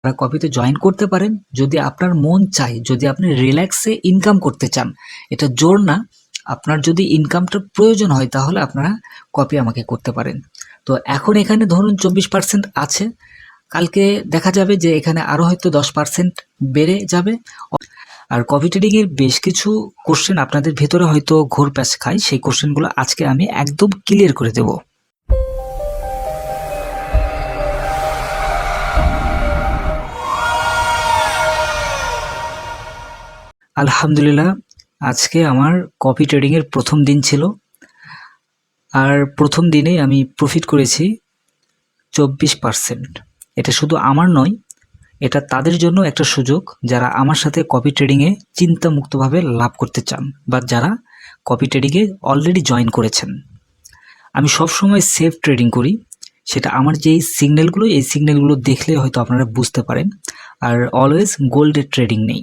আপনারা কপিতে জয়েন করতে পারেন? যদি আপনার মন চাই যদি আপনি রিল্যাক্সে ইনকাম করতে চান, এটা জোর না। আপনার যদি ইনকামটার প্রয়োজন হয়, তাহলে আপনারা কপি আমাকে করতে পারেন। তো এখন এখানে ধরুন চব্বিশ পার্সেন্ট আছে। কালকে দেখা যাবে যে এখানে আরও হয়তো দশ পার্সেন্ট বেড়ে যাবে। আর কপি ট্রেডিংয়ের বেশ কিছু কোশ্চেন আপনাদের ভেতরে হয়তো ঘোর প্যাচ খায়। সেই কোশ্চেনগুলো আজকে আমি একদম ক্লিয়ার করে দেবো। আলহামদুলিল্লাহ, আজকে আমার কপি ট্রেডিংয়ের প্রথম দিন ছিল। আর প্রথম দিনেই আমি প্রফিট করেছি চব্বিশ পার্সেন্ট এটা শুধু আমার নয়, এটা তাদের জন্য একটা সুযোগ যারা আমার সাথে কপি ট্রেডিংয়ে চিন্তামুক্তভাবে লাভ করতে চান বা যারা কপি ট্রেডিংয়ে অলরেডি জয়েন করেছেন। আমি সবসময় সেফ ট্রেডিং করি। সেটা আমার যেই সিগন্যালগুলো এই সিগন্যালগুলো দেখলে হয়তো আপনারা বুঝতে পারেন। আর অলওয়েজ গোল্ডের ট্রেডিং নেই।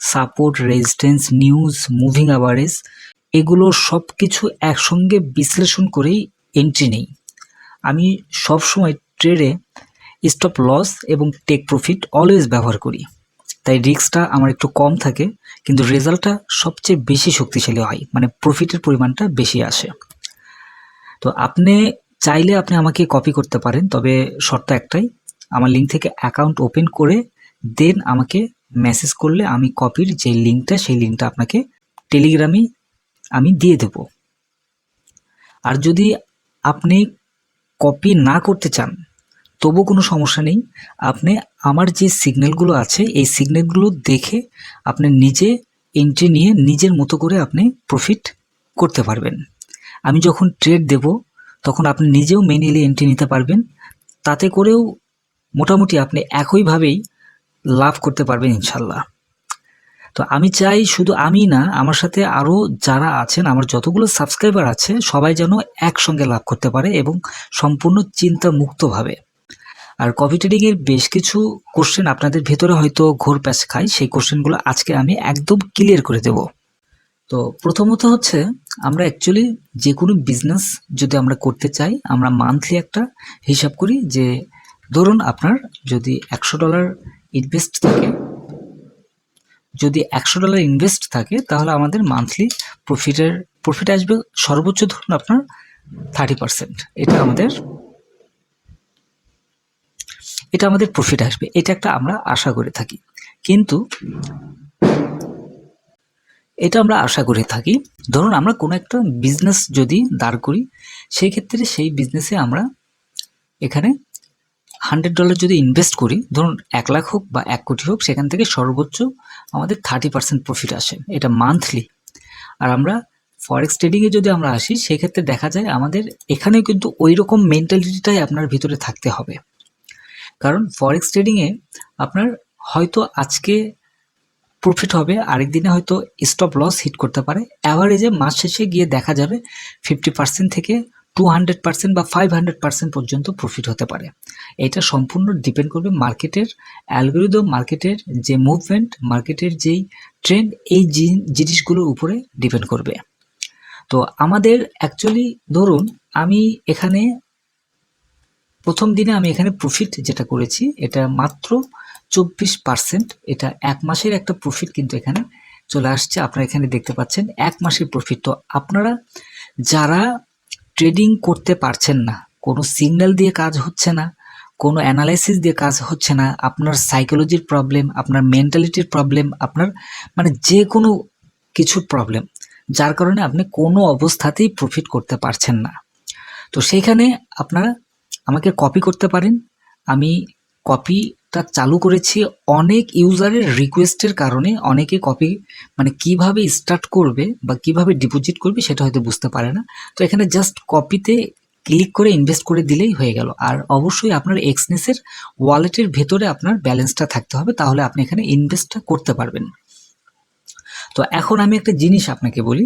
Support resistance news moving average এগুলো সব কিছু একসঙ্গে বিশ্লেষণ করেই এন্ট্রি নেই। আমি সবসময় ট্রেডে স্টপ লস এবং টেক প্রফিট অলওয়েজ ব্যবহার করি। তাই রিস্কটা আমার একটু কম থাকে, কিন্তু রেজাল্টটা সবচেয়ে বেশি শক্তিশালী হয় মানে প্রফিটের পরিমাণটা বেশি আসে। তো আপনি চাইলে আপনি আমাকে কপি করতে পারেন, তবে শর্ত একটাই, আমার লিঙ্ক থেকে অ্যাকাউন্ট ওপেন করে দেন আমাকে মেসেজ করলে আমি কপির যে লিঙ্কটা সেই লিঙ্কটা আপনাকে টেলিগ্রামে আমি দিয়ে দেব। আর যদি আপনি কপি না করতে চান, তবু কোনো সমস্যা নেই। আপনি আমার যে সিগন্যালগুলো আছে, এই সিগন্যালগুলো দেখে আপনি নিজে এন্ট্রি নিয়ে নিজের মতো করে আপনি প্রফিট করতে পারবেন। আমি যখন ট্রেড দেব, তখন আপনি নিজেও মেনুয়ালি এন্ট্রি নিতে পারবেন। তাতে করেও মোটামুটি আপনি একইভাবেই লাভ করতে পারবেন ইনশাল্লাহ। তো আমি চাই শুধু আমি না, আমার সাথে আরও যারা আছেন, আমার যতগুলো সাবস্ক্রাইবার আছে, সবাই যেন একসঙ্গে লাভ করতে পারে এবং সম্পূর্ণ চিন্তা মুক্তভাবে আর কপি ট্রেডিংয়ের বেশ কিছু কোশ্চেন আপনাদের ভেতরে হয়তো ঘোর প্যাচ খায়, সেই কোশ্চেনগুলো আজকে আমি একদম ক্লিয়ার করে দেব। তো প্রথমত হচ্ছে, আমরা অ্যাকচুয়ালি যে কোনো বিজনেস যদি আমরা করতে চাই, আমরা মান্থলি একটা হিসাব করি যে, ধরুন আপনার যদি একশো ডলার ইনভেস্ট থাকে। যদি একশো ডলার ইনভেস্ট থাকে, তাহলে আমাদের মান্থলি প্রফিটের প্রফিট আসবে সর্বোচ্চ ধরুন আপনার থার্টি পার্সেন্ট এটা আমাদের এটা আমাদের প্রফিট আসবে। এটা একটা আমরা আশা করে থাকি। কিন্তু এটা আমরা আশা করে থাকি, ধরুন আমরা কোনো একটা বিজনেস যদি দাঁড় করি সেই ক্ষেত্রে সেই বিজনেসে আমরা এখানে হান্ড্রেড ডলার যদি ইনভেস্ট করি, ধরুন এক লাখ হোক বা এক কোটি হোক, সেখান থেকে সর্বোচ্চ আমাদের থার্টি পার্সেন্ট প্রফিট আসে। এটা মান্থলি আর আমরা ফরেক্স ট্রেডিংয়ে যদি আমরা আসি, সেক্ষেত্রে দেখা যায় আমাদের এখানেও কিন্তু ওই রকম মেন্টালিটিটাই আপনার ভিতরে থাকতে হবে। কারণ ফরেক্স ট্রেডিংয়ে আপনার হয়তো আজকে প্রফিট হবে, আরেক দিনে হয়তো স্টপ লস হিট করতে পারে। অ্যাভারেজে মাস শেষে গিয়ে দেখা যাবে ফিফটি পার্সেন্ট থেকে টু হান্ড্রেড পার্সেন্ট বা ফাইভ হান্ড্রেড পার্সেন্ট পর্যন্ত প্রফিট হতে পারে। এটা সম্পূর্ণ ডিপেন্ড করবে মার্কেটের অ্যালগোরিদম মার্কেটের যে মুভমেন্ট মার্কেটের যেই ট্রেন্ড এই জিনিসগুলোর উপরে ডিপেন্ড করবে। তো আমাদের অ্যাকচুয়ালি ধরুন আমি এখানে প্রথম দিনে আমি এখানে প্রফিট যেটা করেছি, এটা মাত্র চব্বিশ পার্সেন্ট এটা এক মাসের একটা প্রফিট কিন্তু এখানে চলে আসছে। আপনারা এখানে দেখতে পাচ্ছেন এক মাসের প্রফিট তো আপনারা যারা ট্রেডিং করতে পারছেন না। কোনো সিগন্যাল দিয়ে কাজ হচ্ছে না, কোনো অ্যানালাইসিস দিয়ে কাজ হচ্ছে না। আপনার সাইকোলজির প্রবলেম, আপনার মেন্টালিটির প্রবলেম, আপনার মানে যে কোনো কিছুর প্রবলেম, যার কারণে আপনি কোনো অবস্থাতেই প্রফিট করতে পারছেন না। তো সেইখানে আপনারা আমাকে কপি করতে পারেন। আমি কপিটা চালু করেছি অনেক ইউজারের রিকোয়েস্টের কারণে। অনেকে কপি মানে কীভাবে স্টার্ট করবে বা কীভাবে ডিপোজিট করবে সেটা হয়তো বুঝতে পারে না। তো এখানে জাস্ট কপিতে ক্লিক করে ইনভেস্ট করে দিলেই হয়ে গেল। আর অবশ্যই আপনার এক্সনেসের ওয়ালেটের ভেতরে আপনার ব্যালেন্সটা থাকতে হবে, তাহলে আপনি এখানে ইনভেস্টটা করতে পারবেন। তো এখন আমি একটা জিনিস আপনাকে বলি।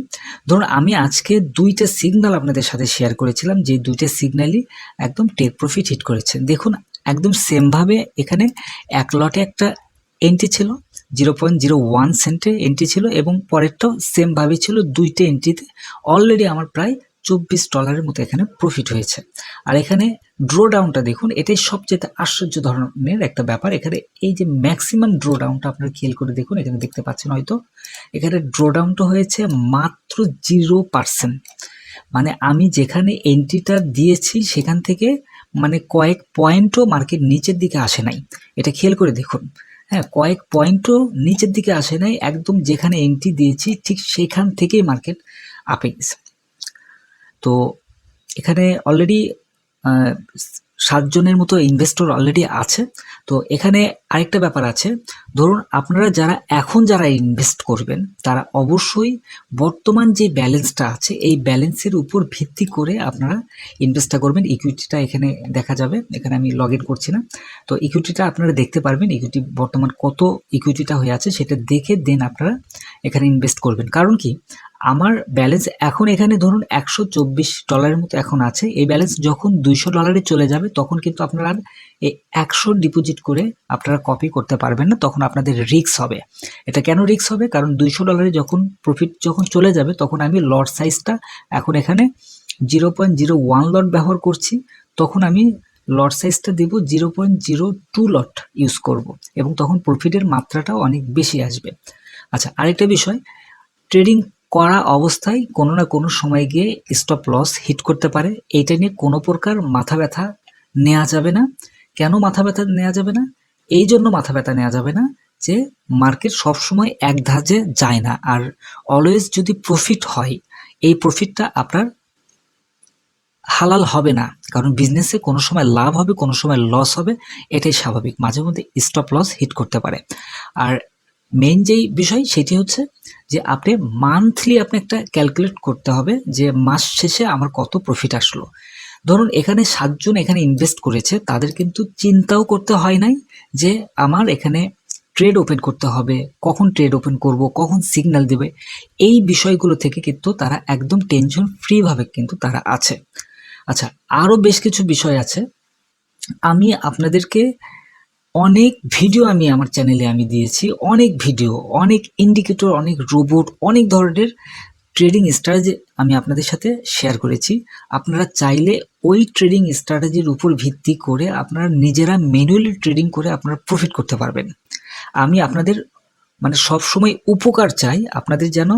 ধরুন আমি আজকে দুইটা সিগন্যাল আপনাদের সাথে শেয়ার করেছিলাম যে দুইটা সিগন্যালই একদম টেক প্রফিট হিট করেছে। দেখুন একদম সেমভাবে এখানে এক লটে একটা এন্ট্রি ছিল জিরো পয়েন্ট জিরো ওয়ান সেন্টে এন্ট্রি ছিল এবং পরেরটাও সেমভাবে ছিল, দুইটা এন্ট্রিতে অলরেডি আমার প্রায় চব্বিশ ডলারের মতো এখানে প্রফিট হয়েছে। আর এখানে ড্র ডাউনটা দেখুন, এটাই সবচেয়ে আশ্চর্য ধরনের একটা ব্যাপার। এখানে এই যে ম্যাক্সিমাম ড্র ডাউনটা আপনারা খেয়াল করে দেখুন, এখানে দেখতে পাচ্ছেন হয়তো, এখানে ড্র ডাউনটা হয়েছে মাত্র জিরো পার্সেন্ট মানে আমি যেখানে এন্ট্রিটা দিয়েছি সেখান থেকে মানে কয়েক পয়েন্টও মার্কেট নিচের দিকে আসে নাই। এটা খেয়াল করে দেখুন। হ্যাঁ কয়েক পয়েন্টও নিচের দিকে আসে নাই, একদম যেখানে এন্ট্রি দিয়েছি, ঠিক সেখান থেকেই মার্কেট আপে গেছে। তো এখানে অলরেডি সাতজনের মতো ইনভেস্টর অলরেডি আছে। তো এখানে আরেকটা ব্যাপার আছে। ধরুন আপনারা যারা এখন যারা ইনভেস্ট করবেন, তারা অবশ্যই বর্তমান যে ব্যালেন্সটা আছে, এই ব্যালেন্সের উপর ভিত্তি করে আপনারা ইনভেস্টটা করবেন। ইকুইটিটা এখানে দেখা যাবে। এখানে আমি লগ ইন করছি না। তো ইকুইটিটা আপনারা দেখতে পারবেন ইকুইটি বর্তমান কত ইকুইটিটা হয়ে আছে, সেটা দেখে দেন আপনারা এখানে ইনভেস্ট করবেন। কারণ কি? আমার ব্যালেন্স এখন এখানে ধরুন একশো চব্বিশ ডলারের মতো এখন আছে। এই ব্যালেন্স যখন দুইশো ডলারে চলে যাবে, তখন কিন্তু আপনারা এই একশো ডিপোজিট করে আপনারা কপি করতে পারবেন না, তখন আপনাদের রিক্স হবে। এটা কেন রিক্স হবে? কারণ দুইশো ডলারে যখন প্রফিট যখন চলে যাবে, তখন আমি লট সাইজটা এখন এখানে zero point zero one lot ব্যবহার করছি, তখন আমি লট সাইজটা দেব zero point zero two lot use করব এবং তখন প্রফিটের মাত্রাটাও অনেক বেশি আসবে। আচ্ছা আরেকটা বিষয় ট্রেডিং করা অবস্থায় কোনো না কোনো সময় গিয়ে স্টপ লস হিট করতে পারে। এইটা নিয়ে কোনো প্রকার মাথা ব্যথা নেওয়া যাবে না। কেন মাথা ব্যথা নেওয়া যাবে না? এই জন্য মাথা ব্যথা নেওয়া যাবে না যে মার্কেট সবসময় এক ধাজে যায় না। আর অলওয়েজ যদি প্রফিট হয়, এই প্রফিটটা আপনার হালাল হবে না। কারণ বিজনেসে কোনো সময় লাভ হবে, কোনো সময় লস হবে, এটাই স্বাভাবিক। মাঝে মধ্যে স্টপ লস হিট করতে পারে। আর মেইন যেই বিষয় সেটি হচ্ছে যে আপনি মান্থলি আপনি একটা ক্যালকুলেট করতে হবে যে মাস শেষে আমার কত প্রফিট আসলো। ধরুন এখানে সাতজন এখানে ইনভেস্ট করেছে, তাদের কিন্তু চিন্তাও করতে হয় নাই যে আমার এখানে ট্রেড ওপেন করতে হবে, কখন ট্রেড ওপেন করব, কখন সিগন্যাল দেবে। এই বিষয়গুলো থেকে কিন্তু তারা একদম টেনশন ফ্রিভাবে কিন্তু তারা আছে। আচ্ছা আরও বেশ কিছু বিষয় আছে। আমি আপনাদেরকে অনেক ভিডিও আমি আমার চ্যানেলে আমি দিয়েছি, অনেক ভিডিও, অনেক ইন্ডিকেটর অনেক রোবট অনেক ধরনের ট্রেডিং স্ট্র্যাটেজি আমি আপনাদের সাথে শেয়ার করেছি। আপনারা চাইলে ওই ট্রেডিং স্ট্র্যাটেজির উপর ভিত্তি করে আপনারা নিজেরা ম্যানুয়ালি ট্রেডিং করে আপনারা প্রফিট করতে পারবেন। আমি আপনাদের মানে সব সময় উপকার চাই, আপনাদের যেন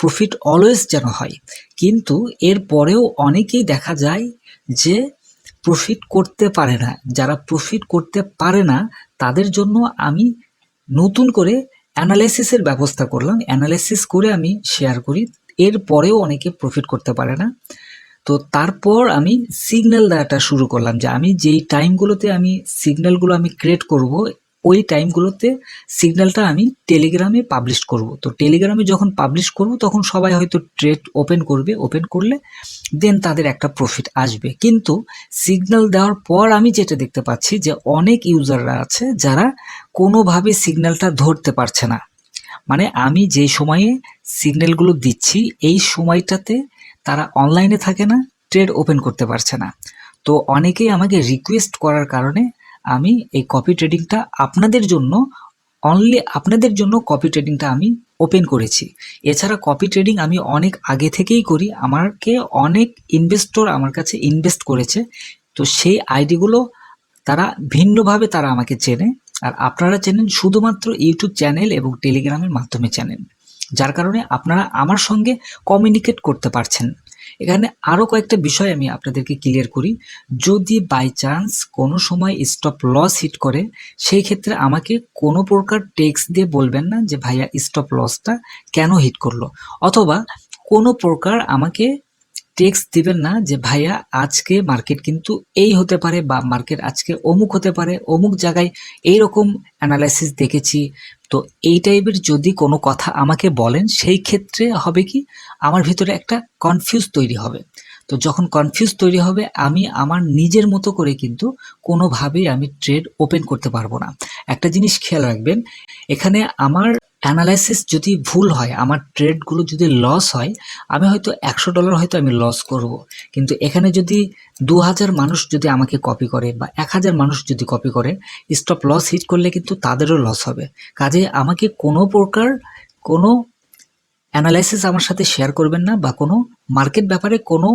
প্রফিট অলওয়েজ যেন হয়। কিন্তু এর পরেও অনেকেই দেখা যায় যে প্রফিট করতে পারে না। যারা প্রফিট করতে পারে না, তাদের জন্য আমি নতুন করে অ্যানালাইসিসের ব্যবস্থা করলাম। অ্যানালাইসিস করে আমি শেয়ার করি। এরপরেও অনেকে প্রফিট করতে পারে না। তো তারপর আমি সিগন্যাল দেওয়াটা শুরু করলাম যে আমি যেই টাইমগুলোতে আমি সিগন্যালগুলো আমি ক্রিয়েট করব ওই টাইমগুলোতে সিগন্যালটা আমি টেলিগ্রামে পাবলিশ করব। তো টেলিগ্রামে যখন পাবলিশ করব, তখন সবাই হয়তো ট্রেড ওপেন করবে, ওপেন করলে দেন তাদের একটা প্রফিট আসবে। কিন্তু সিগন্যাল দেওয়ার পর আমি যেটা দেখতে পাচ্ছি যে অনেক ইউজাররা আছে যারা কোনোভাবে সিগন্যালটা ধরতে পারছে না। মানে আমি যে সময়ে সিগন্যালগুলো দিচ্ছি, এই সময়টাতে তারা অনলাইনে থাকে না, ট্রেড ওপেন করতে পারছে না। তো অনেকেই আমাকে রিকোয়েস্ট করার কারণে আমি এই কপি ট্রেডিংটা আপনাদের জন্য অনলি আপনাদের জন্য কপি ট্রেডিংটা আমি ওপেন করেছি। এছাড়া কপি ট্রেডিং আমি অনেক আগে থেকেই করি আমাকে অনেক ইনভেস্টর আমার কাছে ইনভেস্ট করেছে। তো সেই আইডিগুলো তারা ভিন্নভাবে তারা আমাকে চেনে, আর আপনারা চেনেন শুধুমাত্র ইউটিউব চ্যানেল এবং টেলিগ্রামের মাধ্যমে চেনেন, যার কারণে আপনারা আমার সঙ্গে কমিউনিকেট করতে পারছেন। এখানে আরও কয়েকটা বিষয় আমি আপনাদেরকে ক্লিয়ার করি। যদি বাই চান্স কোনো সময় স্টপ লস হিট করে, সেই ক্ষেত্রে আমাকে কোনো প্রকার টেক্স দিয়ে বলবেন না যে, ভাইয়া স্টপ লসটা কেন হিট করল? অথবা কোনো প্রকার আমাকে টেক্স দিবেন না যে, ভাইয়া, আজকে মার্কেট কিন্তু এই হতে পারে বা মার্কেট আজকে অমুক হতে পারে, অমুক জায়গায় এই রকম অ্যানালাইসিস দেখেছি তো এই টাইপের যদি কোনো কথা আমাকে বলেন, সেই ক্ষেত্রে হবে কি, আমার ভিতরে একটা কনফিউজ তৈরি হবে। তো যখন কনফিউজ তৈরি হবে, আমি আমার নিজের মতো করে কিন্তু কোনোভাবেই আমি ট্রেড ওপেন করতে পারব না। একটা জিনিস খেয়াল রাখবেন, এখানে আমার অ্যানালাইসিস যদি ভুল হয়, আমার ট্রেডগুলো যদি লস হয়, আমি হয়তো একশো ডলার হয়তো আমি লস করব। কিন্তু এখানে যদি দু হাজার মানুষ যদি আমাকে কপি করে বা এক হাজার মানুষ যদি কপি করে স্টপ লস হিট করলে কিন্তু তাদেরও লস হবে। কাজে আমাকে কোনো প্রকার কোনো অ্যানালাইসিস আমার সাথে শেয়ার করবেন না বা কোনো মার্কেট ব্যাপারে কোনো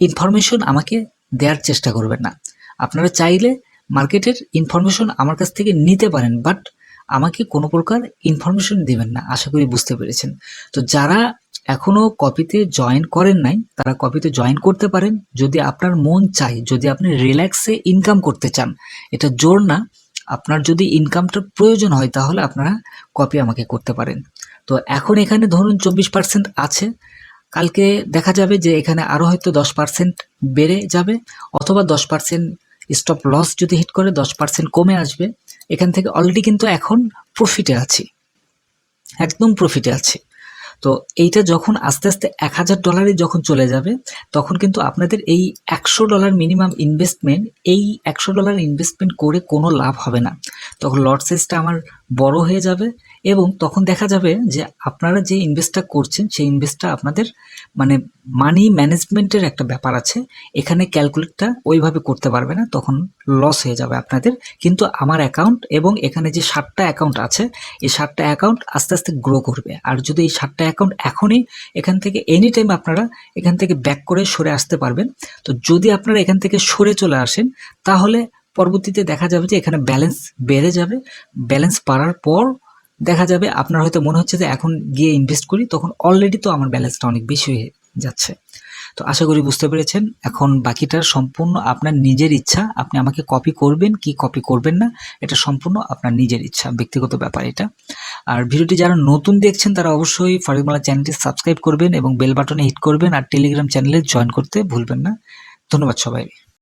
ইনফরমেশন আমাকে দেওয়ার চেষ্টা করবেন না। আপনারা চাইলে মার্কেটের ইনফরমেশন আমার কাছ থেকে নিতে পারেন বাট আমাকে কোনো প্রকার ইনফরমেশন দেবেন না, আশা করি বুঝতে পেরেছেন। তো যারা এখনও কপিতে জয়েন করেন নাই, তারা কপিতে জয়েন করতে পারেন। যদি আপনার মন চাই যদি আপনি রিল্যাক্সে ইনকাম করতে চান, এটা জোর না। আপনার যদি ইনকামটার প্রয়োজন হয়, তাহলে আপনারা কপি আমাকে করতে পারেন। তো এখন এখানে ধরুন চব্বিশ পার্সেন্ট আছে। কালকে দেখা যাবে যে এখানে আরও হয়তো দশ পার্সেন্ট বেড়ে যাবে, অথবা দশ পার্সেন্ট স্টপ লস যদি হিট করে, দশ পার্সেন্ট কমে আসবে। এখান থেকে অলরেডি কিন্তু এখন প্রফিটে আছি। একদম প্রফিটে আছি। তো এইটা যখন আস্তে আস্তে এক হাজার ডলারে যখন চলে যাবে, তখন কিন্তু আপনাদের এই একশো ডলার মিনিমাম ইনভেস্টমেন্ট এই একশো ডলার ইনভেস্টমেন্ট করে কোনো লাভ হবে না। তখন লট সাইজটা আমার বড় হয়ে যাবে এবং তখন দেখা যাবে যে আপনারা যে ইনভেস্টটা করছেন, সেই ইনভেস্টটা আপনাদের মানে মানি ম্যানেজমেন্টের একটা ব্যাপার আছে। এখানে ক্যালকুলেটটা ওইভাবে করতে পারবে না, তখন লস হয়ে যাবে আপনাদের। কিন্তু আমার অ্যাকাউন্ট এবং এখানে যে ষাটটা অ্যাকাউন্ট আছে, এই ষাটটা অ্যাকাউন্ট আস্তে আস্তে গ্রো করবে। আর যদি এই ষাটটা অ্যাকাউন্ট এখনই এখান থেকে এনি টাইম আপনারা এখান থেকে ব্যাক করে সরে আসতে পারবেন, তো যদি আপনারা এখান থেকে সরে চলে আসেন, তাহলে পরবর্তীতে দেখা যাবে যে এখানে ব্যালেন্স বেড়ে যাবে। ব্যালেন্স বাড়ার পর দেখা যাবে, আপনার হয়তো মনে হচ্ছে যে এখন গিয়ে ইনভেস্ট করি, তখন অলরেডি তো আমার ব্যালেন্সটা অনেক বেশি হয়ে যাচ্ছে। তো আশা করি বুঝতে পেরেছেন, এখন বাকিটা সম্পূর্ণ আপনার নিজের ইচ্ছা, আপনি আমাকে কপি করবেন, কি কপি করবেন না, এটা সম্পূর্ণ আপনার নিজের ইচ্ছা, ব্যক্তিগত ব্যাপার এটা। আর ভিডিওটি যারা নতুন দেখছেন, তারা অবশ্যই ফারিকমালা চ্যানেলটি সাবস্ক্রাইব করবেন এবং বেল বাটনে হিট করবেন, আর টেলিগ্রাম চ্যানেলে জয়েন করতে ভুলবেন না। ধন্যবাদ সবাই